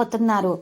పోతున్నారు.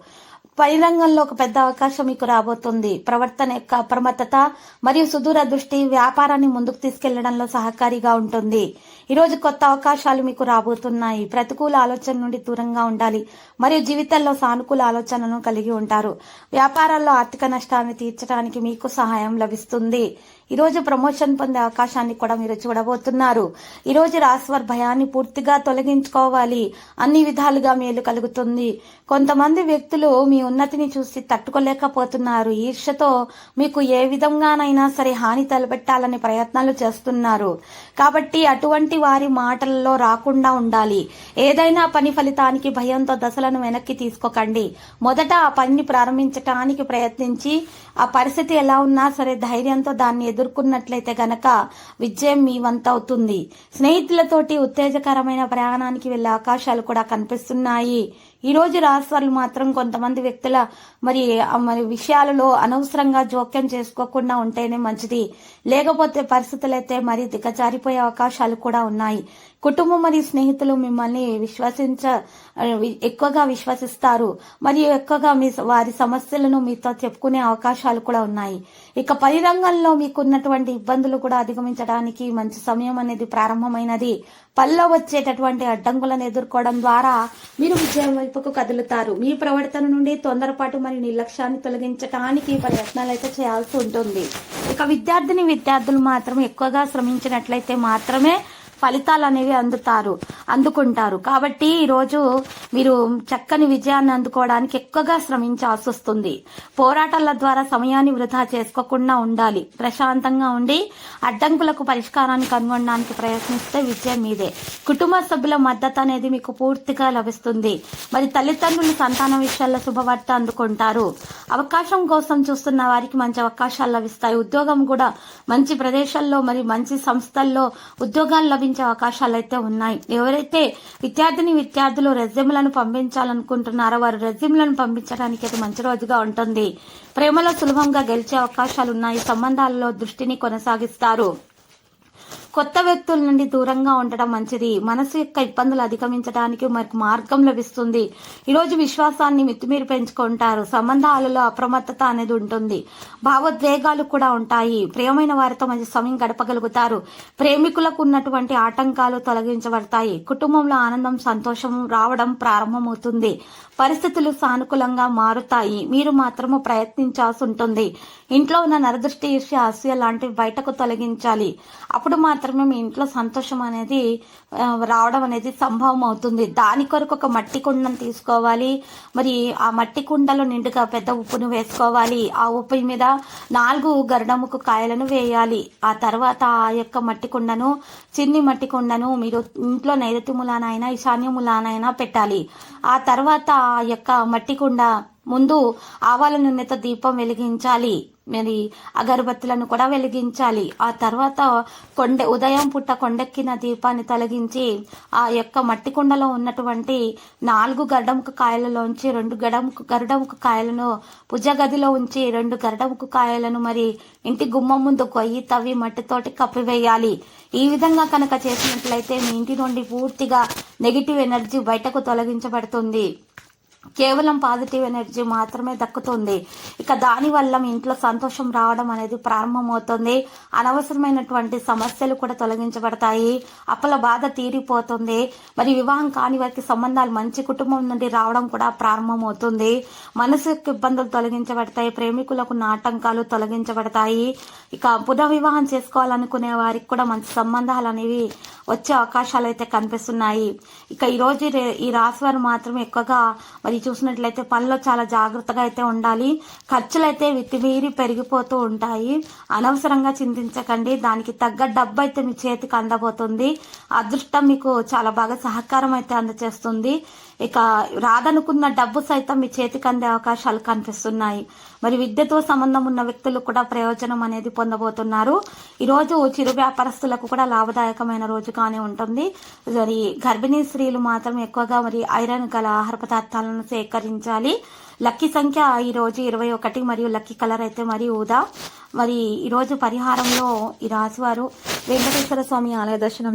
పై రంగంలో ఒక పెద్ద అవకాశం మీకు రాబోతుంది. ప్రవర్తన యొక్క అప్రమత్తత మరియు సుదూర దృష్టి వ్యాపారాన్ని ముందుకు తీసుకెళ్ళడంలో సహకారిగా ఉంటుంది. ఈరోజు కొత్త అవకాశాలు మీకు రాబోతున్నాయి. ప్రతికూల ఆలోచన నుండి దూరంగా ఉండాలి. మరియు జీవితంలో సానుకూల ఆలోచనను కలిగి ఉంటారు. వ్యాపారాల్లో ఆర్థిక నష్టాన్ని తీర్చడానికి మీకు సహాయం లభిస్తుంది. ఈ రోజు ప్రమోషన్ పొందే అవకాశాన్ని కూడా మీరు చూడబోతున్నారు. ఈ రోజు రాశివారి భయాన్ని పూర్తిగా తొలగించుకోవాలి. అన్ని విధాలుగా మేలు కలుగుతుంది. కొంతమంది వ్యక్తులు మీ ఉన్నతిని చూసి తట్టుకోలేకపోతున్నారు. ఈర్షతో మీకు ఏ విధంగానైనా సరే హాని తలపెట్టాలని ప్రయత్నాలు చేస్తున్నారు. కాబట్టి అటువంటి వారి మాటలలో రాకుండా ఉండాలి. ఏదైనా పని ఫలితానికి భయంతో దశలను వెనక్కి తీసుకోకండి. మొదట ఆ పనిని ప్రారంభించటానికి ప్రయత్నించి ఆ పరిస్థితి ఎలా ఉన్నా సరే ధైర్యంతో దాన్ని ఎదుర్కొన్నట్లయితే గనక విజయం మీ వంతవుతుంది. స్నేహితులతోటి ఉత్తేజకరమైన ప్రయాణానికి వెళ్ళే అవకాశాలు కూడా కనిపిస్తున్నాయి. ఈ రోజు రాశివాళ్ళు మాత్రం కొంతమంది వ్యక్తుల మరి మరి విషయాలలో అనవసరంగా జోక్యం చేసుకోకుండా ఉంటేనే మంచిది. లేకపోతే పరిస్థితులు అయితే మరి దిగజారిపోయే అవకాశాలు కూడా ఉన్నాయి. కుటుంబం మరియు స్నేహితులు మిమ్మల్ని విశ్వసించ ఎక్కువగా విశ్వసిస్తారు. మరియు ఎక్కువగా మీ వారి సమస్యలను మీతో చెప్పుకునే అవకాశాలు కూడా ఉన్నాయి. ఇక పని రంగంలో మీకున్నటువంటి ఇబ్బందులు కూడా అధిగమించడానికి మంచి సమయం అనేది ప్రారంభమైనది. పనిలో వచ్చేటటువంటి అడ్డంకులను ఎదుర్కోవడం ద్వారా మీరు విజయం వైపుకు కదులుతారు. మీ ప్రవర్తన నుండి తొందరపాటు మరియు నిర్లక్ష్యాన్ని తొలగించడానికి ప్రయత్నాలు అయితే చేయాల్సి ఉంటుంది. ఇక విద్యార్థిని విద్యార్థులు మాత్రం ఎక్కువగా శ్రమించినట్లయితే మాత్రమే ఫలితాలు అనేవి అందుతారు అందుకుంటారు. కాబట్టి ఈరోజు మీరు చక్కని విజయాన్ని అందుకోవడానికి ఎక్కువగా శ్రమించాల్సి వస్తుంది. పోరాటాల ద్వారా సమయాన్ని వృధా చేసుకోకుండా ఉండాలి. ప్రశాంతంగా ఉండి అడ్డంకులకు పరిష్కారాన్ని కనుగొనడానికి ప్రయత్నిస్తే విజయం మీదే. కుటుంబ సభ్యుల మద్దతు అనేది మీకు పూర్తిగా లభిస్తుంది. మరి తల్లిదండ్రులు సంతానం విషయాల్లో శుభవార్త అందుకుంటారు. అవకాశం కోసం చూస్తున్న వారికి మంచి అవకాశాలు లభిస్తాయి. ఉద్యోగం కూడా మంచి ప్రదేశాల్లో మరి మంచి సంస్థల్లో ఉద్యోగాలు లభించ అవకాశాలు అయితే ఉన్నాయి. ఎవరైతే విద్యార్థిని విద్యార్థులు రెజ్యూమ్లను పంపించాలనుకుంటున్నారో వారు రెజ్యూమ్లను పంపించడానికి అయితే మంచి రోజుగా ఉంటుంది. ప్రేమలో సులభంగా గెలిచే అవకాశాలు ఉన్నాయి సంబంధాలలో దృష్టిని కొనసాగిస్తారు. కొత్త వ్యక్తుల నుండి దూరంగా ఉండటం మంచిది. మనసు యొక్క ఇబ్బందులు అధిగమించడానికి మనకు మార్గం లభిస్తుంది. ఈరోజు విశ్వాసాన్ని మితిమీరి పెంచుకుంటారు. సంబంధాలలో అప్రమత్తత అనేది ఉంటుంది. భావోద్వేగాలు కూడా ఉంటాయి. ప్రియమైన వారితో మంచి సమయం గడపగలుగుతారు. ప్రేమికులకు ఉన్నటువంటి ఆటంకాలు తొలగించబడతాయి. కుటుంబంలో ఆనందం సంతోషం రావడం ప్రారంభమవుతుంది. పరిస్థితులు సానుకూలంగా మారుతాయి. మీరు మాత్రము ప్రయత్నించాల్సి ఉంటుంది. ఇంట్లో ఉన్న నరదృష్టి ఈర్ష్య అసూయ లాంటివి బయటకు తొలగించాలి. అప్పుడు మాత్రమే మీ ఇంట్లో సంతోషం అనేది రావడం అనేది సంభవం అవుతుంది. దాని కొరకు ఒక మట్టి కుండను తీసుకోవాలి. మరి ఆ మట్టి కుండలో నిండుగా పెద్ద ఉప్పును వేసుకోవాలి. ఆ ఉప్పు మీద నాలుగు గరుడముకు కాయలను వేయాలి. ఆ తర్వాత ఆ యొక్క మట్టి కుండను చిన్ని మట్టి కుండను మీరు ఇంట్లో నైరుతి ములానైనా ఈశాన్య ములానైనా పెట్టాలి. ఆ తర్వాత ఆ యొక్క మట్టి కుండ ముందు ఆవాల నూనెతో దీపం వెలిగించాలి. మరి అగరబత్తులను కూడా వెలిగించాలి. ఆ తర్వాత కొండ ఉదయం పుట్ట కొండెక్కిన దీపాన్ని తొలగించి ఆ యొక్క మట్టి కుండలో ఉన్నటువంటి నాలుగు గడ్డముకు కాయలలోంచి రెండు గడముకు గరుడముకు కాయలను భుజగదిలో ఉంచి రెండు గరుడముకు కాయలను మరి ఇంటి గుమ్మం ముందు కొయ్యి తవ్వి మట్టితోటి కప్పివేయాలి. ఈ విధంగా కనుక చేసినట్లయితే మీ ఇంటి నుండి పూర్తిగా నెగిటివ్ ఎనర్జీ బయటకు తొలగించబడుతుంది. కేవలం పాజిటివ్ ఎనర్జీ మాత్రమే దక్కుతుంది. ఇక దానివల్ల మీ ఇంట్లో సంతోషం రావడం అనేది ప్రారంభమవుతుంది. అనవసరమైనటువంటి సమస్యలు కూడా తొలగించబడతాయి. అప్పల బాధ తీరిపోతుంది. మరి వివాహం కాని వారికి సంబంధాలు మంచి కుటుంబం నుండి రావడం కూడా ప్రారంభమవుతుంది. మనసు యొక్క ఇబ్బందులు తొలగించబడతాయి. ప్రేమికులకు ఆటంకాలు తొలగించబడతాయి. ఇక పునర్వివాహం చేసుకోవాలనుకునే వారికి కూడా మంచి సంబంధాలు అనేవి వచ్చే అవకాశాలు అయితే కనిపిస్తున్నాయి. ఇక ఈరోజు ఈ ఈ రాశి వారు మాత్రం ఎక్కువగా మరి చూసినట్లయితే పనిలో చాలా జాగ్రత్తగా అయితే ఉండాలి. ఖర్చులు అయితే విత్తిమీరి పెరిగిపోతూ ఉంటాయి. అనవసరంగా చింతించకండి. దానికి తగ్గ డబ్బు అయితే మీ చేతికి అందబోతుంది. అదృష్టం మీకు చాలా బాగా సహకారం అయితే అందజేస్తుంది ఇక రాదనుకున్న డబ్బు సైతం మీ చేతికి అందే అవకాశాలు కనిపిస్తున్నాయి. మరి విద్యతో సంబంధం ఉన్న వ్యక్తులు కూడా ప్రయోజనం అనేది పొందబోతున్నారు. ఈ రోజు చిరు వ్యాపారస్తులకు కూడా లాభదాయకమైన రోజుగానే ఉంటుంది. మరి గర్భిణీ స్త్రీలు మాత్రం ఎక్కువగా మరి ఐరన్ గల ఆహార పదార్థాలను సేకరించాలి. లక్కీ సంఖ్య ఈ రోజు ఇరవై ఒకటి మరియు లక్కీ కలర్ అయితే మరి ఊదా. మరి ఈ రోజు పరిహారంలో ఈ రాశివారు వెంకటేశ్వర స్వామి ఆలయ దర్శనం